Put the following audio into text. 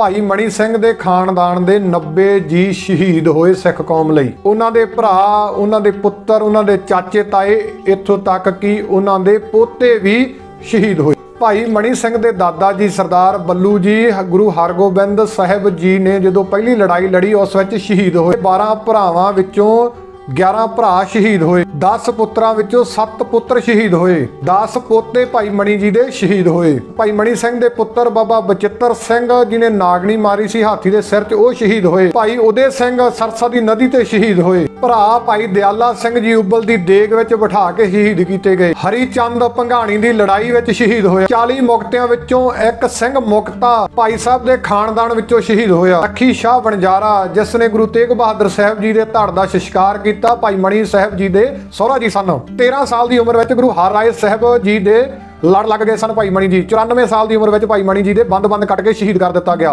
ਭਾਈ ਮਣੀ ਸਿੰਘ ਦੇ ਖਾਨਦਾਨ ਦੇ 90 ਜੀ ਸ਼ਹੀਦ ਹੋਏ ਸਿੱਖ ਕੌਮ ਲਈ। ਉਹਨਾਂ ਦੇ ਭਰਾ, ਉਹਨਾਂ ਦੇ ਪੁੱਤਰ, ਉਹਨਾਂ ਦੇ ਚਾਚੇ, ਤਾਏ ਇੱਥੋਂ ਤੱਕ ਕਿ ਉਹਨਾਂ ਦੇ ਪੋਤੇ ਵੀ ਸ਼ਹੀਦ ਹੋਏ। ਭਾਈ ਮਣੀ ਸਿੰਘ ਦੇ ਦਾਦਾ ਜੀ ਸਰਦਾਰ ਬੱਲੂ ਜੀ, ਗੁਰੂ ਹਰਗੋਬਿੰਦ ਸਾਹਿਬ ਜੀ ਨੇ ਜਦੋਂ ਪਹਿਲੀ ਲੜਾਈ ਲੜੀ, ਉਸ ਵਿੱਚ ਸ਼ਹੀਦ ਹੋਏ। 12 ਭਰਾਵਾਂ ਵਿੱਚੋਂ 11 ਭਰਾ ਸ਼ਹੀਦ ਹੋਏ 10 ਪੁੱਤਰਾਂ ਵਿੱਚੋਂ 7 ਪੁੱਤਰ ਸ਼ਹੀਦ ਹੋਏ 10 ਪੋਤੇ ਭਾਈ ਮਣੀ ਜੀ ਦੇ ਸ਼ਹੀਦ ਹੋਏ। ਭਾਈ ਮਣੀ ਸਿੰਘ ਦੇ ਪੁੱਤਰ ਬਾਬਾ ਬਚਿੱਤਰ ਸਿੰਘ ਜਿਨੇ ਨਾਗਣੀ ਮਾਰੀ ਸੀ ਹਾਥੀ ਦੇ ਸਿਰ 'ਚ, ਉਹ ਸ਼ਹੀਦ ਹੋਏ। ਭਾਈ ਉਦੇ ਸਿੰਘ ਸਰਸਾ ਦੀ ਨਦੀ ਤੇ ਸ਼ਹੀਦ ਹੋਏ। ਭਰਾ ਭਾਈ ਦਿਆਲਾ ਸਿੰਘ ਜੀ ਉਬਲ ਦੀ ਦੇਗ ਵਿੱਚ ਬਿਠਾ ਕੇ ਸ਼ਹੀਦ ਕੀਤੇ ਗਏ। ਹਰੀ ਚੰਦ ਭੰਗਾਣੀ ਦੀ ਲੜਾਈ ਵਿੱਚ ਸ਼ਹੀਦ ਹੋਇਆ। 40 ਮੁਕਤਿਆਂ ਵਿੱਚੋਂ ਇੱਕ ਸਿੰਘ ਮੁਕਤਾ ਭਾਈ ਸਾਹਿਬ ਦੇ ਖਾਨਦਾਨ ਵਿੱਚੋਂ ਸ਼ਹੀਦ ਹੋਇਆ। ਅੱਖੀ ਸ਼ਾਹ ਬਣਜਾਰਾ ਜਿਸ ਨੇ ਗੁਰੂ ਤੇਗ ਬਹਾਦਰ ਸਾਹਿਬ ਜੀ ਦੇ ਧੜ ਦਾ ਸ਼ਿਸ਼ਕਾਰ ਕੀਤਾ ਭਾਈ ਮਣੀ ਸਾਹਿਬ ਜੀ ਦੇ ਸਹੁਰਾ ਜੀ ਸਨ। 13 ਸਾਲ ਦੀ ਉਮਰ ਵਿੱਚ ਗੁਰੂ ਹਰਰਾਏ ਸਾਹਿਬ ਜੀ ਦੇ ਲੜ ਲੱਗ ਗਏ ਸਨ ਭਾਈ ਮਣੀ ਜੀ। 94 ਸਾਲ ਦੀ ਉਮਰ ਵਿੱਚ ਭਾਈ ਮਣੀ ਜੀ ਦੇ ਬੰਦ-ਬੰਦ ਕੱਟ ਕੇ ਸ਼ਹੀਦ ਕਰ ਦਿੱਤਾ ਗਿਆ।